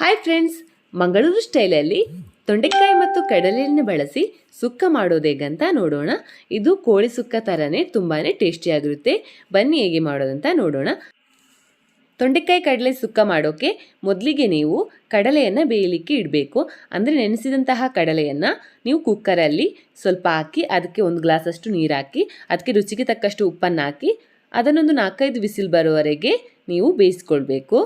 Hi friends Mangaluru ಸ್ಟೈಲಲ್ಲಿ ತೊಂಡೆಕಾಯಿ ಮತ್ತು ಕಡಲೆಯನ್ನು ಬಳಸಿ ಸುಕ್ಕ ಮಾಡೋದು ಹೇಗಂತ ನೋಡೋಣ. ಇದು ಕೋಳಿ ಸುಕ್ಕ ಥರನೇ ತುಂಬಾ ಟೇಸ್ಟಿಯಾಗಿರುತ್ತೆ ಬನ್ನಿ ಹೇಗೆ ಮಾಡೋದಂತ ನೋಡೋಣ. ತೊಂಡೆಕಾಯಿ ಕಡಲೆ ಸುಕ್ಕ ಮಾಡೋಕ್ಕೆ ಮೊದಲಿಗೆ ನೀವು ಕಡಲೆಯನ್ನು ಬೇಯಲಿಕ್ಕೆ ಇಡಬೇಕು. ಅಂದರೆ ನೆನೆಸಿದಂತಹ ಕಡಲೆಯನ್ನು ನೀವು ಕುಕ್ಕರಲ್ಲಿ ಸ್ವಲ್ಪ ಹಾಕಿ ಅದಕ್ಕೆ ಒಂದು ಗ್ಲಾಸಷ್ಟು ನೀರು ಹಾಕಿ, ಅದಕ್ಕೆ ರುಚಿಗೆ ತಕ್ಕಷ್ಟು ಉಪ್ಪನ್ನು ಹಾಕಿ ಅದನ್ನೊಂದು ನಾಲ್ಕೈದು ಬಿಸಿಲು ಬರೋವರೆಗೆ ನೀವು ಬೇಯಿಸ್ಕೊಳ್ಬೇಕು.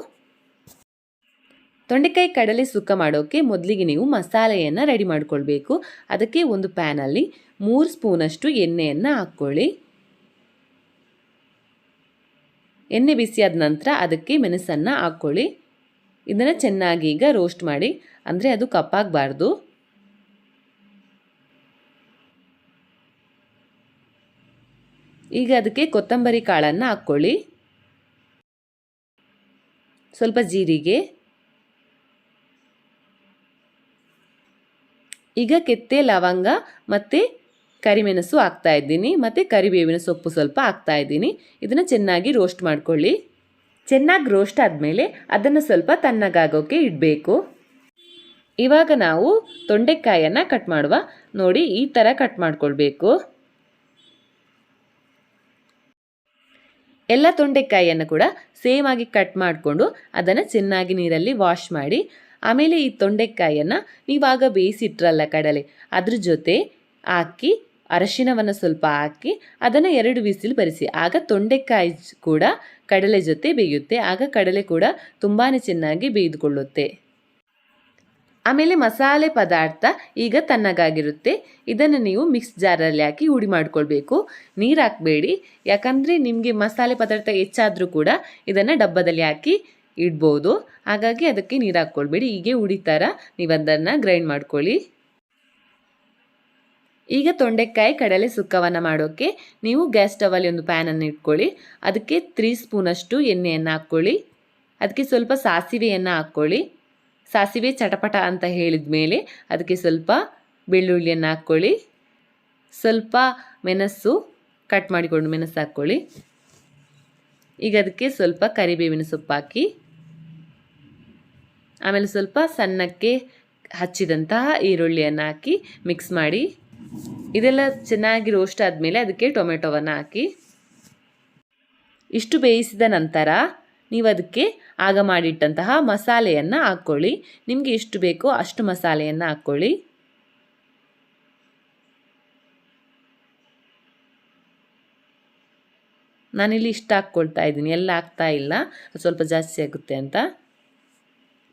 ತೊಂಡೆಕಾಯಿ ಕಡಲೆ ಸುಕ್ಕ ಮಾಡೋಕ್ಕೆ ಮೊದಲಿಗೆ ನೀವು ಮಸಾಲೆಯನ್ನು ರೆಡಿ ಮಾಡಿಕೊಳ್ಬೇಕು. ಅದಕ್ಕೆ ಒಂದು ಪ್ಯಾನಲ್ಲಿ ಮೂರು ಸ್ಪೂನಷ್ಟು ಎಣ್ಣೆಯನ್ನು ಹಾಕ್ಕೊಳ್ಳಿ. ಎಣ್ಣೆ ಬಿಸಿಯಾದ ನಂತರ ಅದಕ್ಕೆ ಮೆಣಸನ್ನು ಹಾಕ್ಕೊಳ್ಳಿ. ಇದನ್ನು ಚೆನ್ನಾಗಿ ಈಗ ರೋಸ್ಟ್ ಮಾಡಿ, ಅಂದರೆ ಅದು ಕಪ್ಪಾಗಬಾರ್ದು. ಈಗ ಅದಕ್ಕೆ ಕೊತ್ತಂಬರಿ ಕಾಳನ್ನು ಹಾಕ್ಕೊಳ್ಳಿ. ಸ್ವಲ್ಪ ಜೀರಿಗೆ ಈಗ ಕೆತ್ತೆ, ಲವಂಗ ಮತ್ತು ಕರಿಮೆಣಸು ಹಾಕ್ತಾ ಇದ್ದೀನಿ. ಮತ್ತು ಕರಿಬೇವಿನ ಸೊಪ್ಪು ಸ್ವಲ್ಪ ಹಾಕ್ತಾ ಇದ್ದೀನಿ. ಇದನ್ನು ಚೆನ್ನಾಗಿ ರೋಸ್ಟ್ ಮಾಡ್ಕೊಳ್ಳಿ. ಚೆನ್ನಾಗಿ ರೋಸ್ಟ್ ಆದಮೇಲೆ ಅದನ್ನು ಸ್ವಲ್ಪ ತಣ್ಣಗಾಗೋಕ್ಕೆ ಇಡಬೇಕು. ಇವಾಗ ನಾವು ತೊಂಡೆಕಾಯನ್ನು ಕಟ್ ಮಾಡುವ. ನೋಡಿ, ಈ ಥರ ಕಟ್ ಮಾಡ್ಕೊಳ್ಬೇಕು. ಎಲ್ಲ ತೊಂಡೆಕಾಯಿಯನ್ನು ಕೂಡ ಸೇಮ್ ಆಗಿ ಕಟ್ ಮಾಡಿಕೊಂಡು ಅದನ್ನು ಚೆನ್ನಾಗಿ ನೀರಲ್ಲಿ ವಾಶ್ ಮಾಡಿ ಆಮೇಲೆ ಈ ತೊಂಡೆಕಾಯನ್ನು ನೀವಾಗ ಬೇಯಿಸಿಟ್ರಲ್ಲ ಕಡಲೆ, ಅದ್ರ ಜೊತೆ ಹಾಕಿ ಅರಶಿನವನ್ನು ಸ್ವಲ್ಪ ಹಾಕಿ ಅದನ್ನು ಎರಡು ಬಿಸಿಲು ಬರಿಸಿ. ಆಗ ತೊಂಡೆಕಾಯಿ ಕೂಡ ಕಡಲೆ ಜೊತೆ ಬೇಯುತ್ತೆ. ಆಗ ಕಡಲೆ ಕೂಡ ತುಂಬಾ ಚೆನ್ನಾಗಿ ಬೇಯ್ದುಕೊಳ್ಳುತ್ತೆ. ಆಮೇಲೆ ಮಸಾಲೆ ಪದಾರ್ಥ ಈಗ ತಣ್ಣಗಾಗಿರುತ್ತೆ. ಇದನ್ನು ನೀವು ಮಿಕ್ಸ್ ಜಾರಲ್ಲಿ ಹಾಕಿ ಹುಡಿ ಮಾಡ್ಕೊಳ್ಬೇಕು. ನೀರು ಹಾಕಬೇಡಿ. ಯಾಕಂದರೆ ನಿಮಗೆ ಮಸಾಲೆ ಪದಾರ್ಥ ಹೆಚ್ಚಾದರೂ ಕೂಡ ಇದನ್ನು ಡಬ್ಬದಲ್ಲಿ ಹಾಕಿ ಇಡ್ಬೋದು. ಹಾಗಾಗಿ ಅದಕ್ಕೆ ನೀರು ಹಾಕ್ಕೊಳ್ಬೇಡಿ. ಹೀಗೆ ಥರ ನೀವು ಅದನ್ನು ಗ್ರೈಂಡ್ ಮಾಡ್ಕೊಳ್ಳಿ. ಈಗ ತೊಂಡೆಕಾಯಿ ಕಡಲೆ ಸುಕ್ಕವನ್ನು ಮಾಡೋಕ್ಕೆ ನೀವು ಗ್ಯಾಸ್ ಸ್ಟವಲ್ಲಿ ಒಂದು ಪ್ಯಾನನ್ನು ಇಟ್ಕೊಳ್ಳಿ. ಅದಕ್ಕೆ ತ್ರೀ ಸ್ಪೂನಷ್ಟು ಎಣ್ಣೆಯನ್ನು ಹಾಕ್ಕೊಳ್ಳಿ. ಅದಕ್ಕೆ ಸ್ವಲ್ಪ ಸಾಸಿವೆಯನ್ನು ಹಾಕ್ಕೊಳ್ಳಿ. ಸಾಸಿವೆ ಚಟಪಟ ಅಂತ ಹೇಳಿದ ಮೇಲೆ ಅದಕ್ಕೆ ಸ್ವಲ್ಪ ಬೆಳ್ಳುಳ್ಳಿಯನ್ನು ಹಾಕ್ಕೊಳ್ಳಿ. ಸ್ವಲ್ಪ ಮೆಣಸು ಕಟ್ ಮಾಡಿಕೊಂಡು ಮೆಣಸು ಹಾಕ್ಕೊಳ್ಳಿ. ಈಗ ಅದಕ್ಕೆ ಸ್ವಲ್ಪ ಕರಿಬೇವಿನ ಸೊಪ್ಪು ಹಾಕಿ ಆಮೇಲೆ ಸ್ವಲ್ಪ ಸಣ್ಣಕ್ಕೆ ಹಚ್ಚಿದಂತಹ ಈರುಳ್ಳಿಯನ್ನು ಹಾಕಿ ಮಿಕ್ಸ್ ಮಾಡಿ. ಇದೆಲ್ಲ ಚೆನ್ನಾಗಿ ರೋಸ್ಟ್ ಆದಮೇಲೆ ಅದಕ್ಕೆ ಟೊಮೆಟೊವನ್ನು ಹಾಕಿ. ಇಷ್ಟು ಬೇಯಿಸಿದ ನಂತರ ನೀವು ಅದಕ್ಕೆ ಆಗ ಮಾಡಿಟ್ಟಂತಹ ಮಸಾಲೆಯನ್ನು ಹಾಕ್ಕೊಳ್ಳಿ. ನಿಮಗೆ ಎಷ್ಟು ಬೇಕೋ ಅಷ್ಟು ಮಸಾಲೆಯನ್ನು ಹಾಕ್ಕೊಳ್ಳಿ. ನಾನಿಲ್ಲಿ ಇಷ್ಟ ಹಾಕ್ಕೊಳ್ತಾ ಇದ್ದೀನಿ. ಎಲ್ಲ ಹಾಕ್ತಾ ಇಲ್ಲ. ಸ್ವಲ್ಪ ಜಾಸ್ತಿ ಆಗುತ್ತೆ ಅಂತ.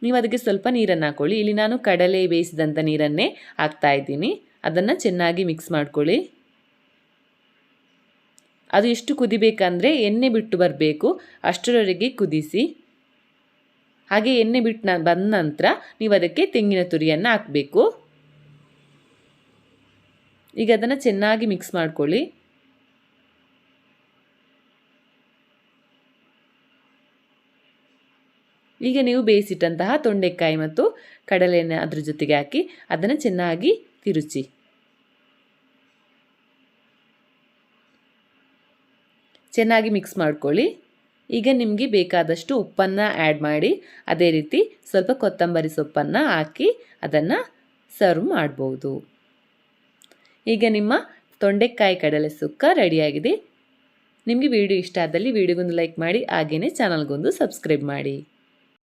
ನೀವು ಅದಕ್ಕೆ ಸ್ವಲ್ಪ ನೀರನ್ನು ಹಾಕ್ಕೊಳ್ಳಿ ಇಲ್ಲಿ ನಾನು ಕಡಲೆ ಬೇಯಿಸಿದಂಥ ನೀರನ್ನೇ ಹಾಕ್ತಾ ಇದ್ದೀನಿ. ಅದನ್ನು ಚೆನ್ನಾಗಿ ಮಿಕ್ಸ್ ಮಾಡ್ಕೊಳ್ಳಿ. ಅದು ಎಷ್ಟು ಕುದಿಬೇಕಂದ್ರೆ ಎಣ್ಣೆ ಬಿಟ್ಟು ಬರಬೇಕು. ಅಷ್ಟರವರೆಗೆ ಕುದಿಸಿ. ಹಾಗೆ ಎಣ್ಣೆ ಬಿಟ್ಟು ಬಂದ ನಂತರ ನೀವು ಅದಕ್ಕೆ ತೆಂಗಿನ ತುರಿಯನ್ನು ಹಾಕಬೇಕು. ಈಗ ಅದನ್ನು ಚೆನ್ನಾಗಿ ಮಿಕ್ಸ್ ಮಾಡ್ಕೊಳ್ಳಿ. ಈಗ ನೀವು ಬೇಯಿಸಿಟ್ಟಂತಹ ತೊಂಡೆಕಾಯಿ ಮತ್ತು ಕಡಲೆಯನ್ನು ಅದ್ರ ಜೊತೆಗೆ ಹಾಕಿ ಅದನ್ನು ಚೆನ್ನಾಗಿ ತಿರುಚಿ. ಚೆನ್ನಾಗಿ ಮಿಕ್ಸ್ ಮಾಡ್ಕೊಳ್ಳಿ. ಈಗ ನಿಮಗೆ ಬೇಕಾದಷ್ಟು ಉಪ್ಪನ್ನು ಆ್ಯಡ್ ಮಾಡಿ, ಅದೇ ರೀತಿ ಸ್ವಲ್ಪ ಕೊತ್ತಂಬರಿ ಸೊಪ್ಪನ್ನು ಹಾಕಿ ಅದನ್ನು ಸರ್ವ್ ಮಾಡ್ಬೋದು. ಈಗ ನಿಮ್ಮ ತೊಂಡೆಕಾಯಿ ಕಡಲೆ ಸುಕ್ಕ ರೆಡಿಯಾಗಿದೆ ನಿಮಗೆ ವಿಡಿಯೋ ಇಷ್ಟ ಆದಲ್ಲಿ ವಿಡಿಯೋಗೊಂದು ಲೈಕ್ ಮಾಡಿ ಹಾಗೆಯೇ ಚಾನಲ್ಗೊಂದು ಸಬ್ಸ್ಕ್ರೈಬ್ ಮಾಡಿ.